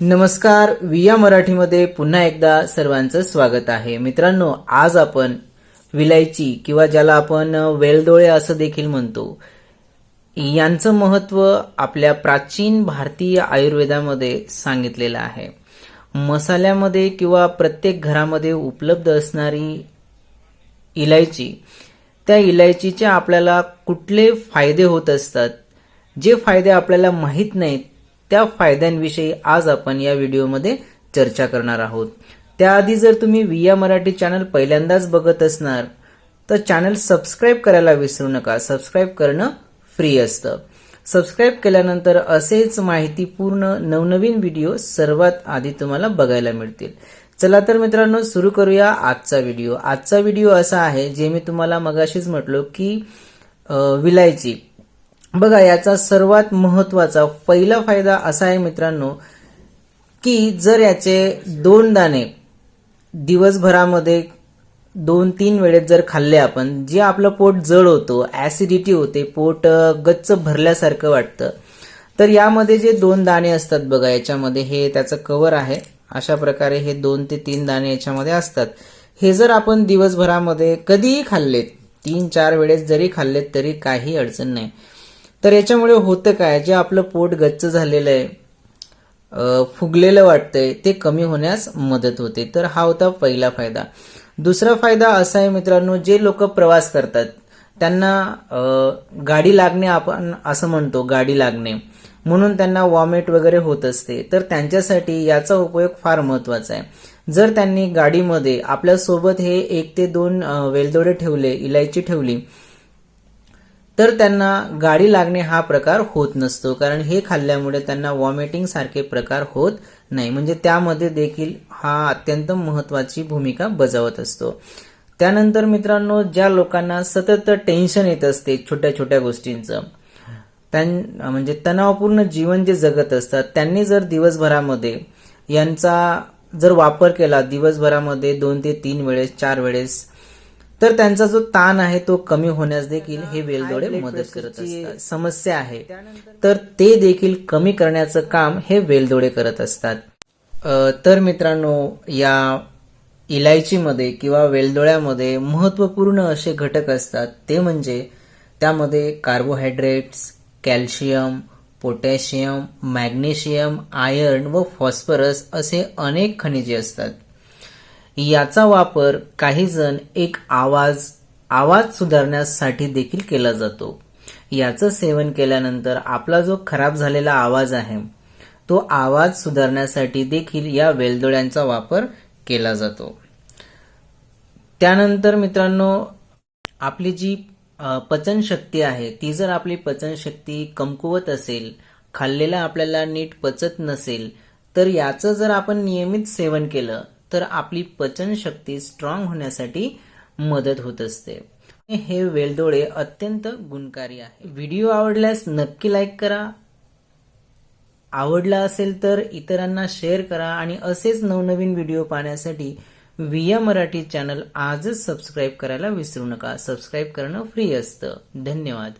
नमस्कार विया मराठीमध्ये पुन्हा एकदा सर्वांचं स्वागत आहे. मित्रांनो आज आपण विलायची किंवा ज्याला आपण वेलदोळे असं देखील म्हणतो यांचं महत्त्व आपल्या प्राचीन भारतीय आयुर्वेदामध्ये सांगितलेलं आहे. मसाल्यामध्ये किंवा प्रत्येक घरामध्ये उपलब्ध असणारी इलायची त्या इलायचीचे आपल्याला कुठले फायदे होत असतात जे फायदे आपल्याला माहीत नाहीत त्या फायद्यांविषयी आज आपण या व्हिडिओमध्ये चर्चा करणार आहोत. त्याआधी जर तुम्ही विया मराठी चॅनल पहिल्यांदाच बघत असणार तर चॅनल सबस्क्राईब करायला विसरू नका. सबस्क्राईब करणं फ्री असतं. सबस्क्राईब केल्यानंतर असेच माहितीपूर्ण नवनवीन व्हिडिओ सर्वात आधी तुम्हाला बघायला मिळतील. चला तर मित्रांनो सुरू करूया आजचा व्हिडिओ. आजचा व्हिडिओ असा आहे जे मी तुम्हाला मगाशीच म्हटलो की विलायची. बघा याचा सर्वात महत्त्वाचा पहिला फायदा असा आहे मित्रांनो की जर याचे दोन दाणे दिवसभरामध्ये दोन तीन वेळेत जर खाल्ले आपण जे आपलं पोट जड होतो ऍसिडिटी होते पोट गच्च भरल्यासारखं वाटतं तर यामध्ये जे दोन दाणे असतात बघा याच्यामध्ये हे त्याचं कवर आहे. अशा प्रकारे हे दोन ते तीन दाणे याच्यामध्ये असतात. हे जर आपण दिवसभरामध्ये कधीही खाल्लेत तीन चार वेळेस जरी खाल्लेत तरी काही अडचण नाही. तर याच्यामुळे होतं काय जे आपलं पोट गच्च झालेलं आहे फुगलेलं वाटतंय ते कमी होण्यास मदत होते. तर हा होता पहिला फायदा. दुसरा फायदा असा आहे मित्रांनो जे लोक प्रवास करतात त्यांना गाडी लागणे आपण असं म्हणतो गाडी लागणे. म्हणून त्यांना वॉमिट वगैरे होत असते. तर त्यांच्यासाठी याचा उपयोग फार महत्त्वाचा आहे. जर त्यांनी गाडीमध्ये आपल्यासोबत हे एक ते दोन वेलदोडे ठेवले इलायची ठेवली तर त्यांना गाडी लागणे हा प्रकार होत नसतो कारण हे खाल्ल्यामुळे त्यांना वॉमिटिंग सारखे प्रकार होत नाही. म्हणजे त्यामध्ये देखील हा अत्यंत महत्वाची भूमिका बजावत असतो. त्यानंतर मित्रांनो ज्या लोकांना सतत टेन्शन येत असते छोट्या छोट्या गोष्टींचं त्यां म्हणजे तणावपूर्ण जीवन जे जगत असतात त्यांनी जर दिवसभरामध्ये यांचा जर वापर केला दिवसभरामध्ये दोन ते तीन वेळेस चार वेळेस तर त्यांचा जो ताण आहे तो कमी होण्यास देखील हे वेलदोडे मदत करत असतात. समस्या आहे. तर ते देखील कमी करण्याचं काम हे वेलदोडे करत असतात. तर मित्रांनो या इलायचीमध्ये किंवा वेलदोळ्यामध्ये महत्त्वपूर्ण असे घटक असतात. ते म्हणजे त्यामध्ये carbohydrates calcium potassium magnesium iron व फॉस्फरस असे अनेक खनिजे असतात. याचा वापर काही जण एक आवाज आवाज सुधारण्यासाठी देखील केला जातो. याचं सेवन केल्यानंतर आपला जो खराब झालेला आवाज आहे तो आवाज सुधारण्यासाठी देखील या वेलदोड्यांचा वापर केला जातो. त्यानंतर मित्रांनो आपली जी पचनशक्ती आहे ती जर आपली पचनशक्ती कमकुवत असेल खाल्लेलं आपल्याला नीट पचत नसेल तर याचं जर आपण नियमित सेवन केलं तर आपली पचनशक्ती स्ट्रॉंग होण्यासाठी मदत होत असते. हे वेलदोडे अत्यंत गुणकारी आहे. व्हिडिओ आवडल्यास नक्की लाईक करा. आवडला असेल तर इतरांना शेअर करा आणि असेच नवनवीन व्हिडिओ पाहण्यासाठी विया मराठी चॅनल आजच सबस्क्राईब करायला विसरू नका. सबस्क्राईब करणं फ्री असतं. धन्यवाद.